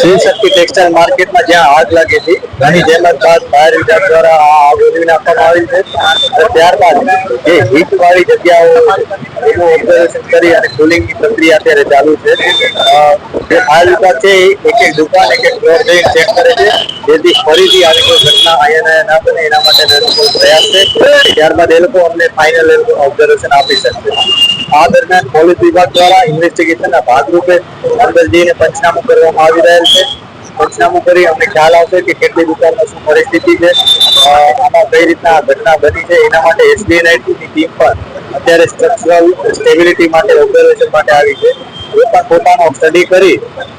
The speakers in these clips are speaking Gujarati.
શ્રી શક્તિ ટેક્સટાઇલ માર્કેટમાં જ્યાં આગ લાગી હતી, ઘણી બાદ ફાયર દ્વારા આ આગ ઓલવી નાખવામાં છે. ત્યારબાદ જે હીટવાળી જગ્યાઓ, એનું ઓબ્ઝર્વેશન કરી અને કુલિંગની પ્રક્રિયા અત્યારે ચાલુ છે. એક દુકાન, એક એક ફ્લોર ચેક કરે છે. જેથી ફરીથી આવી ઘટના અહીંયા ના બને, એના માટે પ્રયાસ છે. એ લોકો અમને ફાઇનલ ઓબ્ઝર્વેશન આપી શકશે. આ દરમિયાન પોલીસ વિભાગ દ્વારા ઇન્વેસ્ટિગેશનના ભાગરૂપે અંદર જઈને પંચનામું કરવામાં આવી રહેલ છે. પંચનામું કરી અમને ખ્યાલ આવશે કે કેટલી દુકાનમાં શું પરિસ્થિતિ છે. આમાં કઈ રીતના ઘટના બની છે, એના માટે એસબીઆઈ ટીમ પણ અત્યારે સ્ટ્રક્ચરલ સ્ટેબિલિટી માટે ઓબ્ઝર્વેશન માટે આવી છે. પોતાનો સ્ટડી કરી,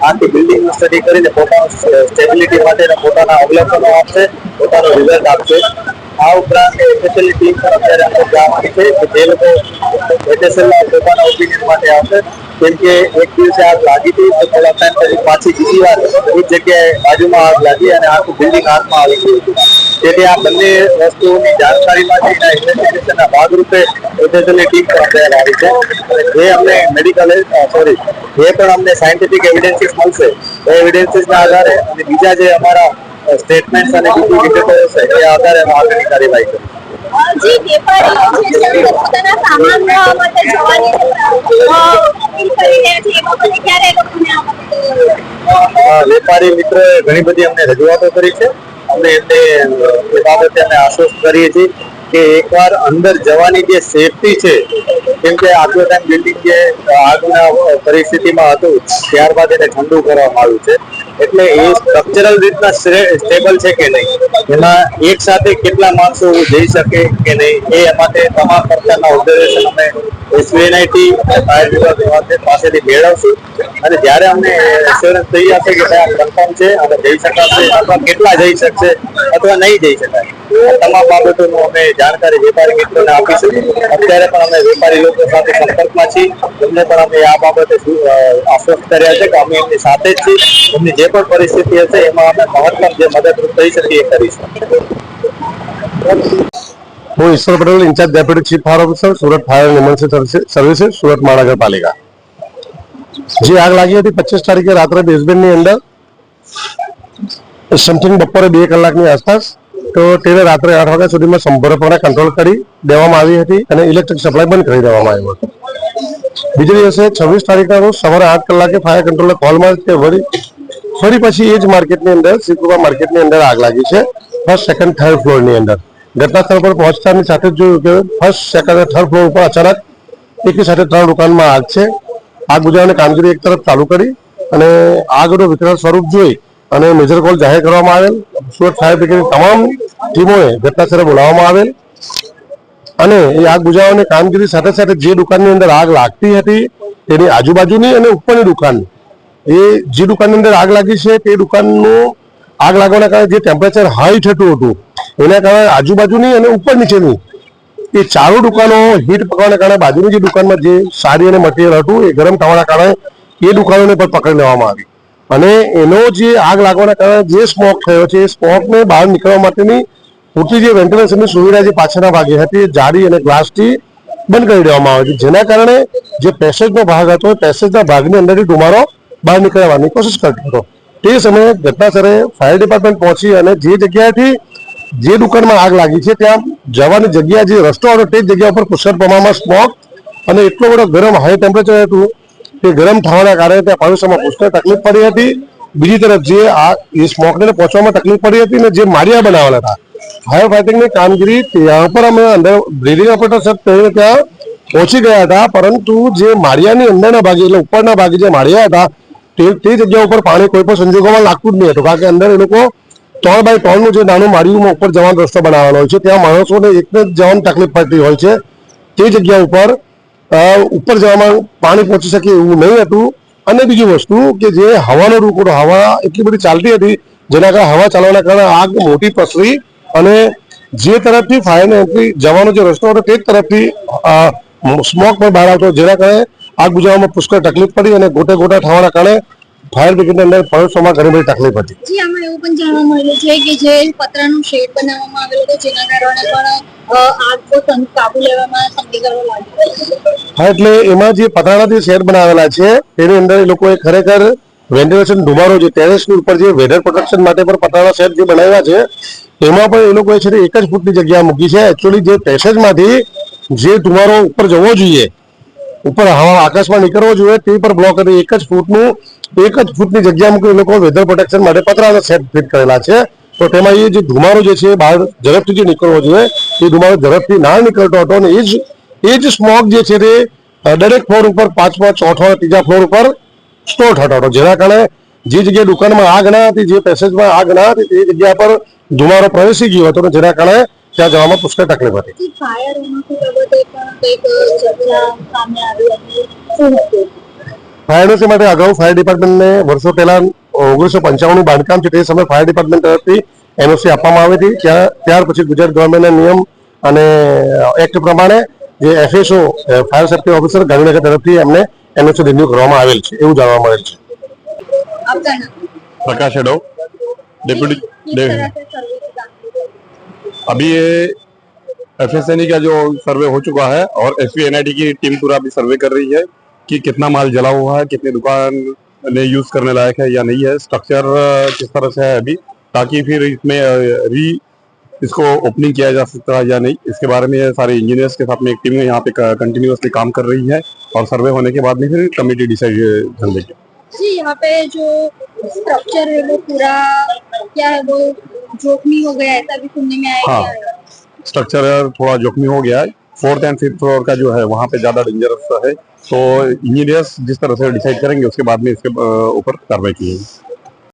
આખી બિલ્ડિંગ સ્ટડી કરીને પોતાનું સ્ટેબિલિટી માટે પોતાના અવલોકનો આપશે, પોતાનો રિઝલ્ટ આપશે. આ ઉપરાંત એસએસએલની ટીમ પણ અત્યારે અંદર જવાની છે કે જે લોકો એસએસએલ પોતાના ઓપિનિયન માટે આવશે, કેમ કે એક દિવસે આગ લાગી હતી, તો થોડા ટાઈમ પછી પાછી બીજી વાર એ જ જગ્યાએ બાજુમાં આગ લાગી અને આખું બિલ્ડિંગ આગમાં આવી ગયું હતું. તેથી આ બંને વસ્તુઓની જાણકારી માટે એના ઇન્વેસ્ટિગેશનના ભાગરૂપે એસએસએલની ટીમ પણ અત્યારે આવી છે. અને જે અમને મેડિકલ સોરી જે પણ અમને સાયન્ટિફિક એવિડન્સીસ મળશે, એ એવિડન્સીસના આધારે અને બીજા જે અમારા સ્ટેટમેન્ટ્સ અને બીજી વિગતો હશે, એ આધારે અમે આગળની કાર્યવાહી કરીશું. જે વેપારી મિત્રોએ ઘણી બધી અમને રજૂઆતો કરી છે. અમે એમને એ બાબતે અમે આશ્વસ્ત કરીએ છીએ. કે એકવાર અંદર જવાની જે સેફટી છે, કેમ કે આટલો ટાઈમ બિલ્ડિંગ જે આગના પરિસ્થિતિમાં હતું, ત્યારબાદ એને ઠંડુ કરવામાં આવ્યું છે. એટલે એ સ્ટ્રક્ચરલ રીતના સ્ટેબલ છે કે નહીં? એમાં એક સાથે કેટલા માણસો જઈ શકે કે નહીં? એ માટે તમામ પ્રકારના ઓબ્ઝર્વેશન અમે એસવીએનઆઈટી ફાયર વિભાગ પાસે- પાસેથી મેળવશું. અને જ્યારે અમને એશ્યોરન્સ થઈ જશે કે ભાઈ આ કન્ફર્મ છે, અને જઈ શકાશે, અથવા કેટલા જઈ શકશે, અથવા નહીં જઈ શકાય તમામ બાબતોનું અમે જાણકારી વેપારી મિત્રોને આપીશું અત્યારે પણ અમે વેપારી લોકો સાથે સંપર્કમાં છીએ. એમને પણ અમે આ બાબતે આશ્વસ્ત કર્યા છે કે અમે એમની સાથે જ છીએ. એમની જે પણ પરિસ્થિતિ હશે એમાં અમે મહત્તમ જે મદદરૂપ થઈ શકીએ કરીશું. હું Ishwar Patel, in charge deputy chief fire officer, Surat fire emergency services, Surat Mahanagarpalika. જે આગ લાગી હતી પચીસ તારીખે રાત્રે બેઝમેન્ટની અંદર સમથિંગ બપોરે બે કલાકની આસપાસ તો તેને રાત્રે આઠ વાગ્યા સુધીમાં સંપૂર્ણપણે કંટ્રોલ કરી દેવામાં આવી હતી અને ઇલેક્ટ્રિક સપ્લાય બંધ કરી દેવામાં આવ્યો હતો. બીજા દિવસે છવ્વીસ તારીખના રોજ સવારે આઠ કલાકે ફાયર કંટ્રોલના કોલમાં તે વળી ફરી પછી એ જ માર્કેટની અંદર શ્રીકૃપા માર્કેટની અંદર આગ લાગી છે ફર્સ્ટ સેકન્ડ થર્ડ ફ્લોરની અંદર. ઘટના સ્થળ પર પહોંચતાની સાથે જ જોયું કે ફર્સ્ટ સેકન્ડ થર્ડ ફ્લોર ઉપર અચાનક એકી સાથે ત્રણ દુકાનમાં આગ છે. આગ બુજાવવાની કામગીરી એક તરફ ચાલુ કરી અને આગનું વિકરાળ સ્વરૂપ જોઈ અને મેજર કોલ જાહેર કરવામાં આવેલ. સુરત ફાયર બ્રિગેડની તમામ ટીમોએ ઘટના સ્થળે બોલાવવામાં આવેલ. અને એ આગ બુઝાવવાની કામગીરી સાથે સાથે જે દુકાનની અંદર આગ લાગતી હતી, તેની આજુબાજુની અને ઉપરની દુકાન. એ જે દુકાનની અંદર આગ લાગી છે, તે દુકાનનું આગ લાગવાના કારણે જે ટેમ્પરેચર હાઈ થતું હતું, એના કારણે આજુબાજુની અને ઉપર નીચેની એ ચારો દુકાનો હીટ પકડવાના કારણે, બાજુની જે દુકાનમાં જે સાડી અને મટીરિયલ હતું, એ ગરમ થવાના કારણે એ દુકાનોને પણ પકડી લેવામાં આવી. અને એનો જે આગ લાગવાના કારણે જે સ્મોક થયો છે, એ સ્મોકને બહાર નીકળવા માટેની પૂરતી જે વેન્ટિલેશનની સુવિધા જે પાછળના ભાગે હતી, એ જાળી અને ગ્લાસથી બંધ કરી દેવામાં આવે હતી જેના કારણે જે પેસેજનો ભાગ હતો, એ પેસેજના ભાગની અંદરથી ધુમાડો બહાર નીકળવાની કોશિશ કરતો હતો. તે સમયે ઘટનાસ્થળે ફાયર ડિપાર્ટમેન્ટ પહોંચી અને જે જગ્યાએથી જે દુકાનમાં આગ લાગી છે, ત્યાં જવાની જગ્યા જે રસ્તો હતો, તે જ જગ્યા ઉપર પુષ્કળ પ્રમાણમાં સ્મોક અને એટલો બધો ગરમ હાઈ ટેમ્પરેચર હતું તે ગરમ થવાના કારણે ત્યાં પાડોશમાં પુષ્કળ તકલીફ પડી હતી. બીજી તરફ જે આ એ સ્મોકને પહોંચવામાં તકલીફ પડી હતી ને જે મારિયા બનાવવાના હતા. ફાયર ફાઇટિંગની કામગીરી ત્યાં પર અમે અંદર બ્રિલિંગ ઓપરેટર સાહેબ કહીને ત્યાં પહોંચી ગયા હતા. પરંતુ જે માળિયાની અંદરના ભાગે એટલે ઉપરના ભાગે જે માળિયા હતા, તે તે જગ્યા ઉપર પાણી કોઈ પણ સંજોગોમાં લાગતું જ નહીં હતું. કારણ કે અંદર એ લોકો ત્રણ બાય ત્રણનું જે નાનું માળિયું ઉપર જવાનો રસ્તો બનાવવાનો હોય છે. ત્યાં માણસોને એકને જવાની તકલીફ પડતી હોય છે. તે જગ્યા ઉપર ઉપર જવામાં પાણી પહોંચી શકે એવું નહીં હતું. અને બીજી વસ્તુ કે જે હવાનો રૂપ હતો, હવા એટલી બધી ચાલતી હતી, જેના કારણે હવા ચાલવાના કારણે આગ મોટી પસરી અને જે તરફથી ફાયરની એન્ટ્રી જવાનો જે રસ્તો હતો તે તરફથી સ્મોક પણ બહાર આવતો જેના કારણે આગ બુઝાવવામાં પુષ્કળ તકલીફ પડી અને ગોટે ગોટા થવાના કારણે ફાયર બ્રિગેડની અંદર પડોશોમાં ઘણી બધી તકલીફ હતી. જી આમાં એવું પણ જાણવા મળ્યું છે કે જે પતરાનું શેડ બનાવવામાં આવેલું હતું જેના કારણે પણ આગ પર કાબુ લેવામાં સંદિગ્ધો લાગી હા એટલે એમાં જે પતરાના જે શેડ બનાવેલા છે તેની અંદર એ લોકોએ ખરેખર વેન્ટિલેશન ધુમારો જે ટેરેસની ઉપર જે વેધર પ્રોટેક્શન માટે પણ પતરાના સેટ જે બનાવ્યા છે એમાં પણ એ લોકોએ છે એક જ ફૂટની જગ્યા મૂકી છે. એકચ્યુઅલી જે પેસેજમાંથી જે ધુમારો ઉપર જવો જોઈએ ઉપર હવા આકાશમાં નીકળવો જોઈએ, તે પર બ્લોક કરી એક જ ફૂટનું, એક જ ફૂટની જગ્યા મૂકી લોકો વેધર પ્રોટેક્શન માટે પત્ર સેટ ફિટ કરેલા છે. તો તેમાં એ જે ધુમાડો જે છે બહાર ઝડપથી જે નીકળવો જોઈએ, એ ધુમાડો ઝડપથી ના નીકળતો હતો અને એ જ એ જ સ્મોક જે છે તે દરેક ફ્લોર ઉપર પાંચમા ચોથા ત્રીજા ફ્લોર ઉપર સ્ટોર થતો હતો. જેના કારણે જે જગ્યાએ દુકાનમાં આગ ના હતી, જે પેસેજમાં આગ ના હતી, તે જગ્યા પર ધુમાડો પ્રવેશી ગયો હતો જેના કારણે ત્યાં જવામાં પુષ્કળ તકલીફ હતી. ફાયરનો માટે અગાઉ ફાયર ડિપાર્ટમેન્ટને વર્ષો પહેલા ઓગણીસો પંચાવનનું બાંધકામ છે તે સમયે ફાયર ડિપાર્ટમેન્ટ તરફથી એનઓસી આપવામાં આવી હતી. ત્યાં ત્યાર પછી ગુજરાત ગવર્મેન્ટના નિયમ અને એક્ટ પ્રમાણે જે FSO fire safety officer Gandhinagar તરફથી એમને એનઓસી રિન્યુ કરવામાં આવેલ છે એવું જાણવા મળેલ છે. પ્રકાશ હેડો. ડેપ્યુટી अभी ये एफ़ का जो सर्वे हो चुका है और एस की टीम पूरा अभी सर्वे कर रही है कि कितना माल जला हुआ है, कितनी दुकान ने यूज़ करने लायक है या नहीं है स्ट्रक्चर किस तरह से है अभी, ताकि फिर इसमें री इसको ओपनिंग किया जा सकता है या नहीं। इसके बारे में सारे इंजीनियर्स के साथ में एक टीम यहाँ पे कंटिन्यूसली काम कर रही है और सर्वे होने के बाद में फिर कमेटी डिसाइड कर लेगी। जी, यहाँ पे जो स्ट्रक्चर है वो पूरा क्या है वो जोखमी हो गया ऐसा भी सुनने में आया हाँ। स्ट्रक्चर है? थोड़ा जोखमी हो गया है फोर्थ एंड फिफ्थ फ्लोर का जो है वहाँ पे ज़्यादा डेंजरस है तो इंजीनियर्स जिस तरह से डिसाइड करेंगे उसके बाद में इसके ऊपर कार्रवाई की जाएगी